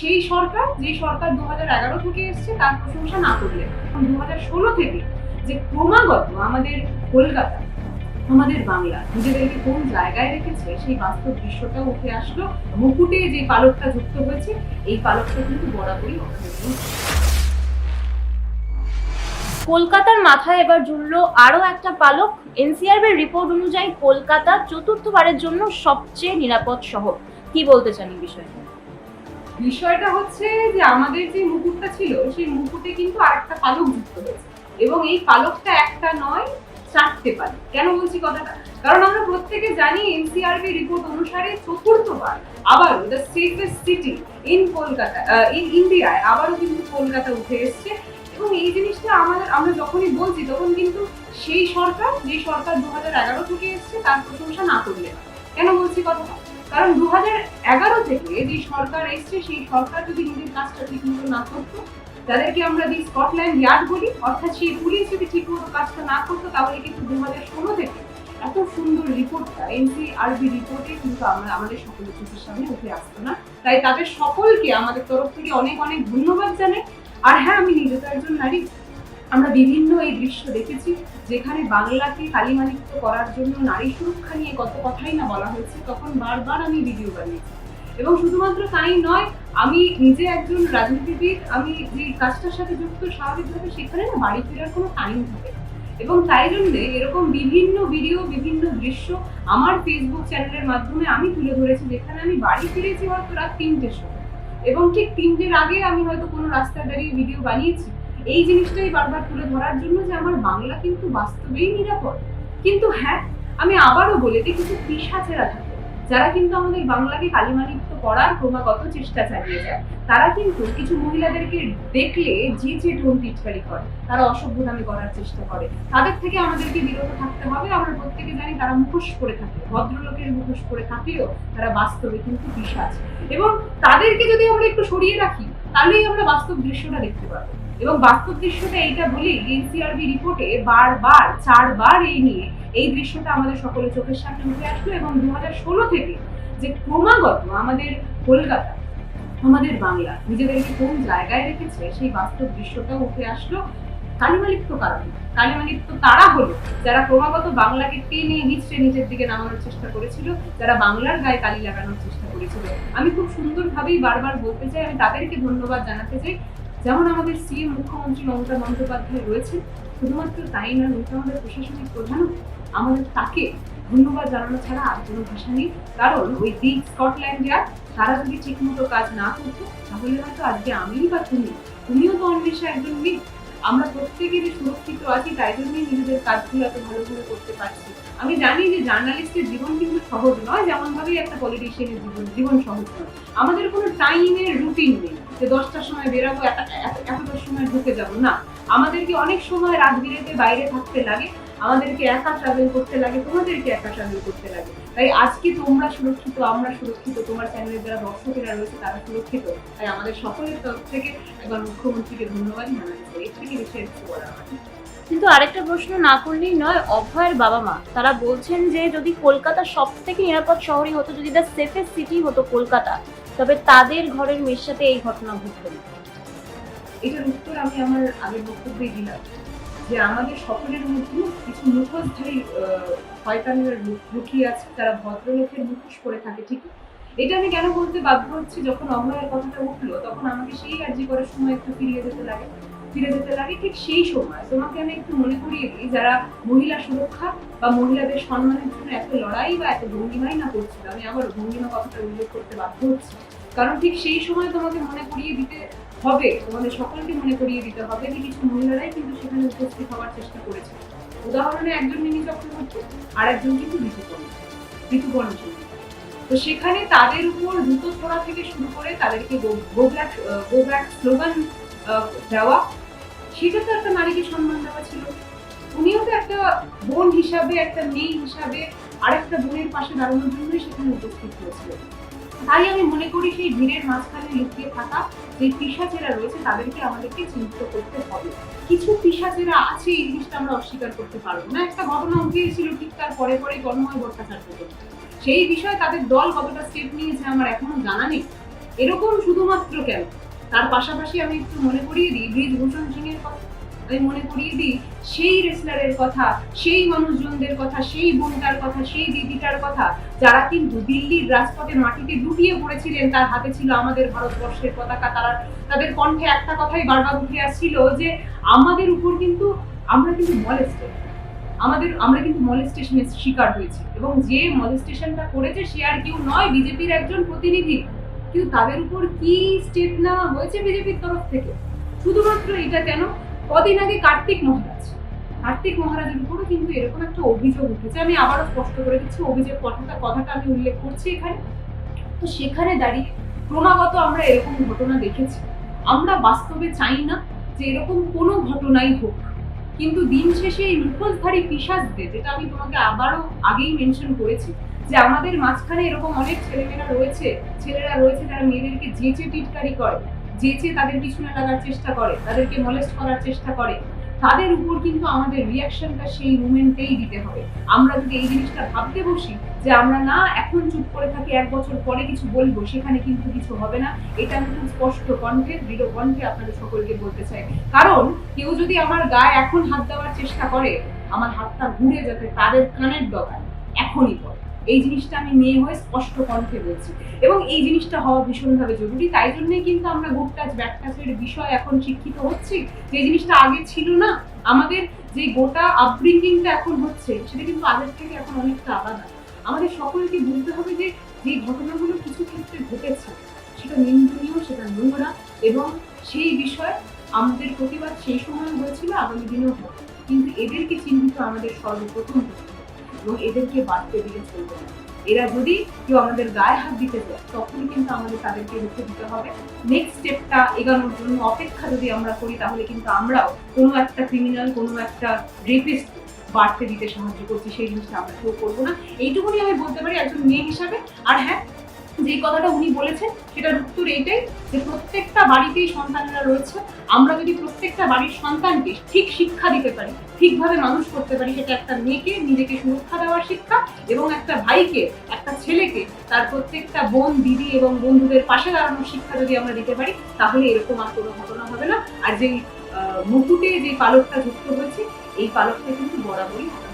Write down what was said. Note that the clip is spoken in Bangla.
সেই সরকার, যে সরকার দু এগারো থেকে এসছে, তার প্রশংসা না করলে। দু ষোলো থেকে যে ক্রমাগত আমাদের কলকাতা, আমাদের বাংলা নিজেদেরকে কোন জায়গায় রেখেছে, সেই বাস্তব দৃশ্যটা উঠে আসলো। মুকুটে যে পালকটা যুক্ত হয়েছে, এই পালকটা কিন্তু বরাবরই কলকাতার মাথায় এবার জুড়ল আরও একটা পালক। এনসিআরবির রিপোর্ট অনুযায়ী কলকাতা চতুর্থবারের জন্য সবচেয়ে নিরাপদ শহর। কি বলতে চান এই বিষয়ে? বিষয়টা হচ্ছে যে আমাদের যে মুকুটটা ছিল, সেই মুকুটে কিন্তু আরেকটা পালক যুক্ত হয়েছে। এবং এই পালকটা একটা নয়, চারটে পালক। কেন বলছি কথাটা? কারণ আমরা প্রত্যেকে জানি এনসিআরবি রিপোর্ট অনুসারে চতুর্থবার আবার the safest city in Kolkata in ইন্ডিয়ায় আবারও কিন্তু কলকাতা উঠে এসছে। এবং এই জিনিসটা আমাদের, আমরা যখনই বলছি, তখন কিন্তু সেই সরকার, যে সরকার দু হাজার এগারো থেকে এসছে, তার প্রশংসা না করলে। কেন বলছি কথাটা? কারণ দু এগারো থেকে যে সরকার এসছে, সেই সরকার যদি নিজের কাজটা ঠিক মতো না করতো, তাদেরকে আমরা যে স্কটল্যান্ড ইয়ার্ড বলি, অর্থাৎ সেই পুলিশ যদি ঠিক মতো কাজটা না করতো, তাহলে কিন্তু দু হাজার ষোলো থেকে এত সুন্দর রিপোর্টটা এনসিআরবি রিপোর্টে কিন্তু আমরা আমাদের সকলের চোখের সামনে উঠে আসতো না। তাই তাদের সকলকে আমাদের তরফ থেকে অনেক অনেক ধন্যবাদ জানাই। আর হ্যাঁ আমি নিজে তো একজন নারী আমরা বিভিন্ন এই দৃশ্য দেখেছি, যেখানে বাংলাকে কালিমালিপ্ত করার জন্য নারী সুরক্ষা নিয়ে কত কথাই না বলা হয়েছে, তখন বারবার আমি ভিডিও বানিয়েছি। এবং শুধুমাত্র তাই নয়, আমি নিজে একজন রাজনীতিবিদ, আমি যে কাজটার সাথে যুক্ত স্বাভাবিকভাবে সেখানে না বাড়ি ফেরার কোনো টাইম থাকে এবং তাই জন্য এরকম বিভিন্ন ভিডিও বিভিন্ন দৃশ্য আমার ফেসবুক চ্যানেলের মাধ্যমে আমি তুলে ধরেছি, যেখানে আমি বাড়ি ফিরেছি হয়তো রাত তিনটের সময়। এবং ঠিক তিনটের আগে আমি হয়তো কোনো রাস্তায় দাঁড়িয়ে ভিডিও বানিয়েছি। এই জিনিসটাই বারবার তুলে ধরার জন্য যে আমার বাংলা কিন্তু বাস্তবেই নিরাপদ। কিন্তু হ্যাঁ আমি আবারও বলে দিই, কিছু পিসাচেরা থাকে। যারা কিন্তু আমাদের বাংলাকে কালিমালিপ্ত করার ক্রমাগত চেষ্টা চালিয়ে যায়। তারা কিন্তু কিছু মহিলাদেরকে দেখলে যে যে টোন টিটকারি করে, তারা অসভ্য অসভ্যতামি করার চেষ্টা করে। তাদের থেকে আমাদেরকে বিরত থাকতে হবে। আমরা প্রত্যেকে জানি তারা মুখোশ করে থাকে। ভদ্রলোকের মুখোশ করে থাকলেও তারা বাস্তবে কিন্তু পিসাচ এবং তাদেরকে যদি আমরা একটু সরিয়ে রাখি, তাহলেই আমরা বাস্তব দৃশ্যটা দেখতে পাবো। এবং বাস্তব দৃশ্যটা এইটা বলি এনসিআরবি রিপোর্টে বারবার, চারবার এই নিয়ে, এই দৃশ্যটা আমাদের সকলের চোখের সামনে উঠে আসলো এবং দু ষোলো থেকে যে ক্রমাগত আমাদের কলকাতা, আমাদের বাংলা নিজেদেরকে কোন জায়গায় রেখেছে, সেই বাস্তব দৃশ্যটা উঠে আসলো। কালিমালিপ্ত কারণ, কালিমালিপ্ত তারা হলো যারা ক্রমাগত বাংলাকে টেনে নিচে নিজের দিকে নামানোর চেষ্টা করেছিল, যারা বাংলার গায়ে কালি লাগানোর চেষ্টা করেছিল। আমি খুব সুন্দরভাবেই বারবার বলতে চাই, আমি তাদেরকে ধন্যবাদ জানাতে চাই যেমন আমাদের সিএম মুখ্যমন্ত্রী মমতা বন্দ্যোপাধ্যায় রয়েছে শুধুমাত্র তাই নয়, উনি আমাদের প্রশাসনিক প্রধান আমাদের তাকে ধন্যবাদ জানানো ছাড়া আর কোনো ভাষা নেই। কারণ ওই দিক স্কটল্যান্ড ইয়ার্ড তারা যদি ঠিকমতো কাজ না করতো, তাহলে হয়তো আজকে আমিই বা তুমি। তুমিও তো অন্বেষা একজন মেয়ে। আমরা প্রত্যেকেরই সুরক্ষিত আছি, তাই জন্যই নিজেদের কাজগুলো এত ভালো করে করতে পারছি। আমি জানি যে জার্নালিস্টের জীবন কিন্তু সহজ নয় যেমন ভাবেই একটা পলিটিশিয়ানের জীবন জীবন সহজ নয়। আমাদের কোনো টাইমের রুটিন নেই যে দশটার সময় বেরাবো, এত- এত- এতটার সময় ঢুকে যাব। না, আমাদেরকে অনেক সময় রাত বিরেতে বাইরে থাকতে লাগে। আমাদেরকে একা ট্রাভেল করতে লাগে তোমাদেরকে একা ট্রাভেল করতে লাগে। তাই আজকে তোমরা সুরক্ষিত আমরা সুরক্ষিত তোমার চ্যানেলের যারা দর্শকেরা রয়েছে তারা সুরক্ষিত। তাই আমাদের সকলের তরফ থেকে একবার মুখ্যমন্ত্রীকে ধন্যবাদ জানাতে চাই এর থেকে আর কিছু বলার কিন্তু আরেকটা প্রশ্ন না করলেই নয় অভয়ের বাবা মা তারা বলছেন যে যদি কলকাতা সব থেকে নিরাপদ শহরই হতো যদি দ্য সেফেস্ট সিটি হতো কলকাতা তবে তাদের ঘরের মেয়ের সাথে এই ঘটনা ঘটবে না। এটার উত্তর আমি আমার আগের বক্তব্যে দিলাম। যে আমাদের সকলের মধ্যে কিছু মুখোশধারী শয়তানের লুকিয়ে আছে তারা ভদ্রলোকের মুখোশ করে থাকে, ঠিক? এটা আমি কেন বলতে বাধ্য হচ্ছি? যখন অভয়ের কথাটা উঠল, তখন আমাকে সেই আর্জি করার সময় একটু ফিরিয়ে যেতে লাগে ফিরে যেতে লাগে। ঠিক সেই সময় তোমাকে আমি একটু মনে করিয়ে দিই, যারা মহিলা সুরক্ষা বা মহিলাদের সম্মানের জন্য এত লড়াই বা এত ভঙ্গিমাই না করছিল, আমি আমার ভঙ্গিমা কথাটা উল্লেখ করতে বাধ্য হচ্ছি। কারণ ঠিক সেই সময় তোমাকে মনে করিয়ে দিতে হবে, তোমাদের সকলকে মনে করিয়ে দিতে হবে যে কিছু মহিলারাই কিন্তু সেখানে উপস্থিত হওয়ার চেষ্টা করেছে। উদাহরণে একজন মিনি চক্রবর্তী আর একজন কিন্তু ঋতুপর্ণ ঋতুপর্ণ। তো সেখানে তাদের উপর জুতো ছোড়া থেকে শুরু করে তাদেরকে স্লোগান দেওয়া, সেটা তো একটা নারীকে সম্মান দেওয়া ছিল। উনিও তো একটা বোন হিসাবে, একটা মেয়ে হিসাবে আরেকটা বোনের পাশে দাঁড়ানোর জন্যই সেখানে উপস্থিত হয়েছিল তাই আমি মনে করি সেই ভিড়ের মাঝখানে লুকিয়ে থাকা যে পিসাচেরা রয়েছে, তাদেরকে আমাদেরকে চিহ্নিত করতে হবে। কিছু পিসাচেরা আছে, এই জিনিসটা আমরা অস্বীকার করতে পারব না। একটা ঘটনা উঠিয়েছিল ঠিক তার পরে পরে কর্মময় ভট্টাচার্য। সেই বিষয়ে তাদের দল কতটা স্টেপ নিয়েছে আমার এখনও জানা নেই। এরকম শুধুমাত্র কেন? তার পাশাপাশি আমি একটু মনে করিয়ে দিই, ব্রিজভূষণ সিং এর কথা আমি মনে করিয়ে দিই সেই রেসলারের কথা, সেই মানুষজনদের কথা, সেই বোনটার কথা, সেই দিদিটার কথা, যারা কিন্তু দিল্লির রাজপথে মাটিতে লুটিয়ে পড়েছিলেন, তার হাতে ছিল আমাদের ভারতবর্ষের পতাকা। তারা তাদের কণ্ঠে একটা কথাই বারবার উঠে আসছিল যে, আমাদের উপর কিন্তু আমরা কিন্তু মলেস্টেড আমাদের, আমরা কিন্তু মলেস্টেশনের শিকার হয়েছি। এবং যে মলেস্টেশনটা করেছে, সে আর কেউ নয়, বিজেপির একজন প্রতিনিধি। কিন্তু তাদের উপর কি স্টেপ নেওয়া হয়েছে বিজেপির তরফ থেকে? শুধুমাত্র এটা কেন? কদিন আগে কার্তিক মহারাজ। কার্তিক মহারাজের উপরও কিন্তু এরকম একটা অভিযোগ উঠেছে। আমি আবারও স্পষ্ট করে দিচ্ছি, অভিযোগ কথাটা কথাটা আমি উল্লেখ করছি এখানে। তো সেখানে দাঁড়িয়ে ক্রমাগত আমরা এরকম ঘটনা দেখেছি। আমরা বাস্তবে চাই না যে এরকম কোনো ঘটনাই হোক। কিন্তু দিন শেষে এই মুখোশধারী পিসাজদের যেটা আমি তোমাকে আবারও আগেই মেনশন করেছি, যে আমাদের মাঝখানে এরকম অনেক ছেলেমেয়েরা রয়েছে, ছেলেরা রয়েছে যারা মেয়েদেরকে যেচে টিটকারি করে। যেচে তাদের পিছনে লাগার চেষ্টা করে, তাদেরকে মলেস্ট করার চেষ্টা করে, তাদের উপর কিন্তু আমাদের রিয়াকশনটা সেই মুমেন্টেই দিতে হবে। আমরা যদি এই জিনিসটা ভাবতে বসি যে আমরা না এখন চুপ করে থাকি, এক বছর পরে কিছু বলব, সেখানে কিন্তু কিছু হবে না। এটা আমি খুব স্পষ্ট কণ্ঠে দৃঢ় কণ্ঠে আপনাদের সকলকে বলতে চাই। কারণ কেউ যদি আমার গায়ে এখন হাত দেওয়ার চেষ্টা করে, আমার হাতটা ঘুরে যাতে তাদের কানের ডগায়, এখনই পড়ে এই জিনিসটা আমি মেয়ে হয়ে স্পষ্ট কণ্ঠে বলছি। এবং এই জিনিসটা হওয়া ভীষণভাবে জরুরি। তাই জন্যই কিন্তু আমরা গুড টাচ ব্যাড টাচের বিষয় এখন শিক্ষিত হচ্ছি। যে জিনিসটা আগে ছিল না, আমাদের যে গোটা আপব্রিঙ্গিংটা এখন হচ্ছে, সেটা কিন্তু আগের থেকে এখন অনেকটা আলাদা। আমাদের সকলকে বুঝতে হবে যে যে ঘটনাগুলো কিছু ক্ষেত্রে ঘটেছে, সেটা নিন্দনীয়, সেটা নোংরা, এবং সেই বিষয়ে আমাদের প্রতিবাদ সেই সময় হয়েছিল, আগামী দিনেও হবে। কিন্তু এদেরকে চিহ্নিত আমাদের সর্বপ্রথম করতে এবং এদেরকে বাড়তে দিলে চলবে না। এরা যদি কেউ আমাদের গায়ে হাত দিতে যায় তখন কিন্তু আমাদের তাদেরকে রুখে দিতে হবে। নেক্সট স্টেপটা এগানোর জন্য অপেক্ষা যদি আমরা করি, তাহলে কিন্তু আমরাও কোনো একটা ক্রিমিনাল কোনো একটা রেপিস্ট বাড়তে দিতে সাহায্য করছি। সেই জিনিসটা আমরা কেউ করব না। এইটুকুনি আমি বলতে পারি একজন মেয়ে হিসাবে। আর হ্যাঁ যে কথাটা উনি বলেছেন, সেটার উত্তর এইটাই যে প্রত্যেকটা বাড়িতেই সন্তানেরা রয়েছে। আমরা যদি প্রত্যেকটা বাড়ির সন্তানকে ঠিক শিক্ষা দিতে পারি, ঠিকভাবে মানুষ করতে পারি, সেটা একটা মেয়েকে নিজেকে সুরক্ষা দেওয়ার শিক্ষা এবং একটা ভাইকে, একটা ছেলেকে, তার প্রত্যেকটা বোন, দিদি এবং বন্ধুদের পাশে দাঁড়ানোর শিক্ষা যদি আমরা দিতে পারি, তাহলে এরকম আর কোনো ঘটনা হবে না। আর যে মুকুটে যে পালকটা যুক্ত হয়েছে, এই পালকটা কিন্তু বরাবরই হবে